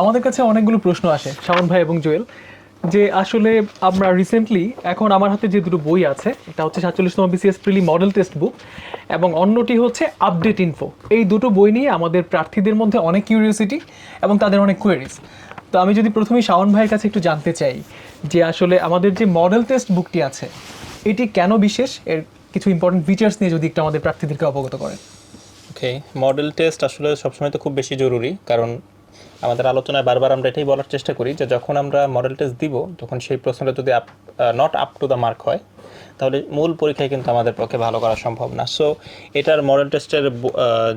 আমাদের কাছে অনেকগুলো প্রশ্ন আসে, শাওন ভাই এবং জুয়েল, যে আসলে আমরা রিসেন্টলি এখন আমার হাতে যে দুটো বই আছে, এটা হচ্ছে সাতচল্লিশতম BCS preli model test book এবং অন্যটি হচ্ছে আপডেট ইনফো এই দুটো বই নিয়ে আমাদের প্রার্থীদের মধ্যে অনেক কিউরিওসিটি এবং তাদের অনেক কোয়েরিজ তো আমি যদি প্রথমেই শাওন ভাইয়ের কাছে একটু জানতে চাই, যে আসলে আমাদের যে মডেল টেস্ট বুকটি আছে, এটি কেন বিশেষ? এর কিছু ইম্পর্টেন্ট ফিচার্স নিয়ে যদি একটু আমাদের প্রার্থীদেরকে অবগত করেন। ওকে মডেল টেস্ট আসলে সবসময় তো খুব বেশি জরুরি, কারণ আমাদের আলোচনায় বারবার আমরা এটাই বলার চেষ্টা করি যে যখন আমরা মডেল টেস্ট দিব, তখন সেই প্রশ্নটা যদি up not up to the mark হয়, তাহলে মূল পরীক্ষায় কিন্তু আমাদের পক্ষে ভালো করা সম্ভব না। সো এটার মডেল টেস্টের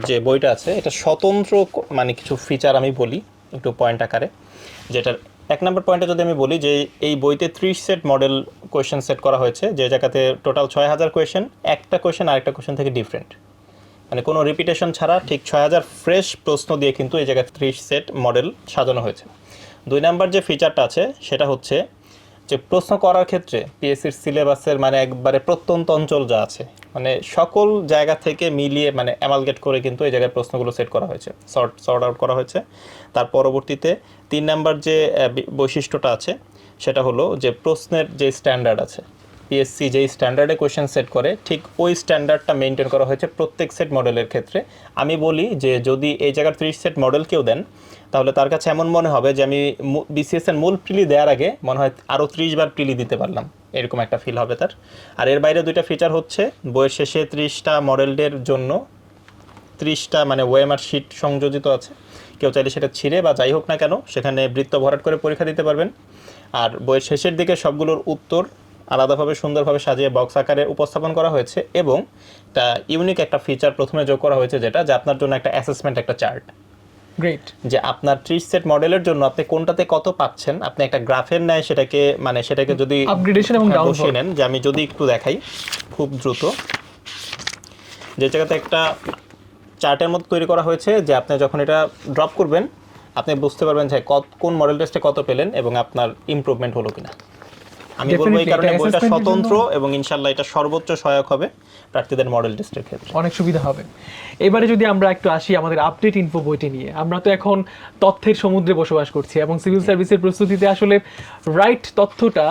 যে বইটা আছে, এটা স্বতন্ত্র মানে কিছু ফিচার আমি বলি একটু পয়েন্ট আকারে, যেটার এক নম্বর পয়েন্টে যদি আমি বলি যে এই বইতে ত্রিশ সেট মডেল কোয়েশ্চেন সেট করা হয়েছে, যে জায়গাতে টোটাল ছয় হাজার কোয়েশ্চেন একটা কোয়েশ্চেন আরেকটা কোয়েশ্চেন থেকে ডিফারেন্ট মানে কোনো রিপিটেশন ছাড়া ঠিক ছয় হাজার ফ্রেশ প্রশ্ন দিয়ে কিন্তু এই জায়গায় ত্রিশ সেট মডেল সাজানো হয়েছে। দুই নাম্বার যে ফিচারটা আছে, সেটা হচ্ছে যে প্রশ্ন করার ক্ষেত্রে পিএসসির সিলেবাসের মানে একবারে প্রত্যন্ত অঞ্চল যা আছে মানে সকল জায়গা থেকে মিলিয়ে মানে অ্যামালগেট করে কিন্তু এই জায়গায় প্রশ্নগুলো সেট করা হয়েছে সর্ট সর্ট আউট করা হয়েছে। তার পরবর্তীতে তিন নাম্বার যে বৈশিষ্ট্যটা আছে, সেটা হলো যে প্রশ্নের যে স্ট্যান্ডার্ড আছে পিএসসি যেই স্ট্যান্ডার্ডে কোয়েশ্চেন সেট করে, ঠিক ওই স্ট্যান্ডার্ডটা মেনটেন করা হয়েছে প্রত্যেক সেট মডেলের ক্ষেত্রে। আমি বলি যে যদি এই জায়গার ত্রিশ সেট মডেল কেউ দেন, তাহলে তার কাছে এমন মনে হবে যে আমি বিসিএস এর মূল প্রিলি দেওয়ার আগে মনে হয় আরও ত্রিশ বার প্রিলি দিতে পারলাম। এরকম একটা ফিল হবে তার। আর এর বাইরে দুইটা ফিচার হচ্ছে, বইয়ের শেষে ত্রিশটা মডেলের জন্য ত্রিশটা মানে ওএমআর শিট সংযোজিত আছে। কেউ চাইলে সেটা ছিঁড়ে বা যাই হোক না কেন, সেখানে বৃত্ত ভরাট করে পরীক্ষা দিতে পারবেন। আর বইয়ের শেষের দিকে সবগুলোর উত্তর আলাদাভাবে সুন্দরভাবে সাজিয়ে বক্স আকারে উপস্থাপন করা হয়েছে এবং তা ইউনিক একটা ফিচার প্রথমে যোগ করা হয়েছে যেটা যে আপনার জন্য একটা অ্যাসেসমেন্ট একটা চার্ট গ্রেট যে আপনার ত্রিশ সেট মডেলের জন্য আপনি কোনটাতে কত পাচ্ছেন আপনি একটা গ্রাফের ন্যায় সেটাকে মানে সেটাকে যদি Upgradation এবং বসিয়ে নেন যে আমি যদি একটু দেখাই খুব দ্রুত। যে জায়গাতে একটা চার্টের মতো তৈরি করা হয়েছে যে আপনি যখন এটা ড্রপ করবেন আপনি বুঝতে পারবেন যে কত কোন মডেল টেস্টে কত পেলেন এবং আপনার ইমপ্রুভমেন্ট হলো কিনা। আমি বলব এই কারণে বইটা স্বতন্ত্র এবং ইনশাল্লাহ এটা সর্বোচ্চ সহায়ক হবে প্রার্থীদের মডেল টেস্টের ক্ষেত্রে। অনেক সুবিধা হবে। এবারে যদি আমরা একটু আসি আমাদের আপডেট ইনফো বইটি নিয়ে আমরা তো এখন তথ্যের সমুদ্রে বসবাস করছি এবং সিভিল সার্ভিসের প্রস্তুতিতে আসলে রাইট তথ্যটা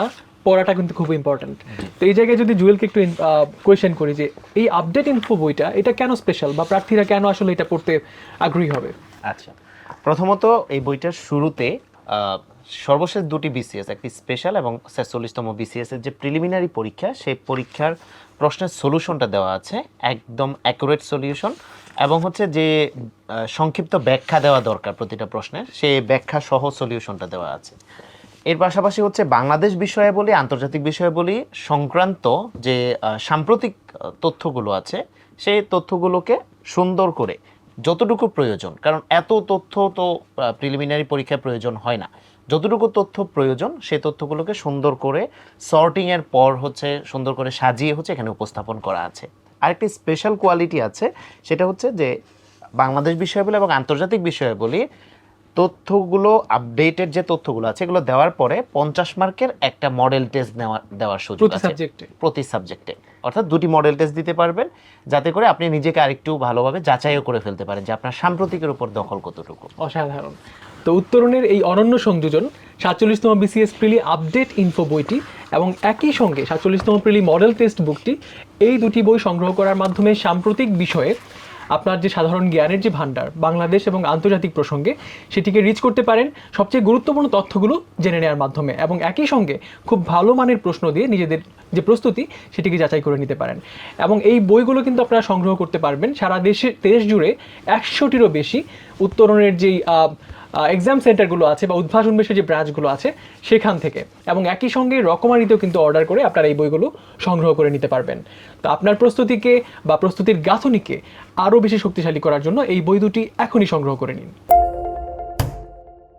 পড়াটা কিন্তু খুব ইম্পর্ট্যান্ট তো এই জায়গায় যদি জুয়েলকে একটু কোয়েশ্চেন করি যে এই আপডেট ইনফো বইটা এটা কেন স্পেশাল বা প্রার্থীরা কেন আসলে এটা পড়তে আগ্রহী হবে? আচ্ছা। প্রথমত এই বইটার শুরুতে সর্বশেষ দুটি বিসিএস একটি স্পেশাল এবং ছেচল্লিশতম বিসিএস এর যে প্রিলিমিনারি পরীক্ষা, সেই পরীক্ষার প্রশ্নের সলিউশনটা দেওয়া আছে, একদম অ্যাকুরেট সলিউশন এবং হচ্ছে যে সংক্ষিপ্ত ব্যাখ্যা দেওয়া দরকার প্রতিটা প্রশ্নের, সেই ব্যাখ্যা সহ সলিউশনটা দেওয়া আছে। এর পাশাপাশি হচ্ছে বাংলাদেশ বিষয়ে বলি, আন্তর্জাতিক বিষয়ে বলি, সংক্রান্ত যে সাম্প্রতিক তথ্যগুলো আছে, সেই তথ্যগুলোকে সুন্দর করে যতটুকু প্রয়োজন, কারণ এত তথ্য তো প্রিলিমিনারি পরীক্ষায় প্রয়োজন হয় না। যতটুকু তথ্য প্রয়োজন, সে তথ্যগুলোকে সুন্দর করে সর্টিংয়ের পর হচ্ছে, সুন্দর করে সাজিয়ে হচ্ছে এখানে উপস্থাপন করা আছে। আরেকটি স্পেশাল কোয়ালিটি আছে, সেটা হচ্ছে যে বাংলাদেশ বিষয় বলি এবং আন্তর্জাতিক বিষয়ে বলি তথ্যগুলো আপডেটেড যে তথ্যগুলো আছে এগুলো দেওয়ার পরে পঞ্চাশ মার্কের একটা মডেল টেস্ট নেওয়ার দেওয়ার সুযোগ আছে। সাবজেক্টে প্রতি সাবজেক্টে অর্থাৎ দুটি মডেল টেস্ট দিতে পারবেন যাতে করে আপনি নিজেকে আরেকটু ভালোভাবে যাচাইও করে ফেলতে পারেন যে আপনার সাম্প্রতিকের উপর দখল কতটুকু। অসাধারণ। তো উত্তরণের এই অনন্য সংযোজন সাতচল্লিশতম বিসিএস প্রিলি আপডেট ইনফো বইটি এবং একই সঙ্গে সাতচল্লিশতম প্রিলি মডেল টেস্ট বুকটি এই দুটি বই সংগ্রহ করার মাধ্যমে সাম্প্রতিক বিষয়ে আপনার যে সাধারণ জ্ঞানের যে ভাণ্ডার, বাংলাদেশ এবং আন্তর্জাতিক প্রসঙ্গে সেটিকে রিচ করতে পারেন সবচেয়ে গুরুত্বপূর্ণ তথ্যগুলো জেনে নেওয়ার মাধ্যমে এবং একই সঙ্গে খুব ভালো মানের প্রশ্ন দিয়ে নিজেদের যে প্রস্তুতি সেটিকে যাচাই করে নিতে পারেন। এবং এই বইগুলো কিন্তু আপনারা সংগ্রহ করতে পারবেন। সারা দেশে, দেশ জুড়ে একশোটিরও বেশি উত্তরণের যেই এক্সাম সেন্টারগুলো আছে বা উদ্ভাসন বেশি যে ব্রাঞ্চগুলো আছে সেখান থেকে। এবং একই সঙ্গে রকমারিতেও কিন্তু অর্ডার করে আপনারা এই বইগুলো সংগ্রহ করে নিতে পারবেন। তো আপনার প্রস্তুতিকে বা প্রস্তুতির গাঁথনিকে আরও বেশি শক্তিশালী করার জন্য এই বই দুটি এখনই সংগ্রহ করে নিন।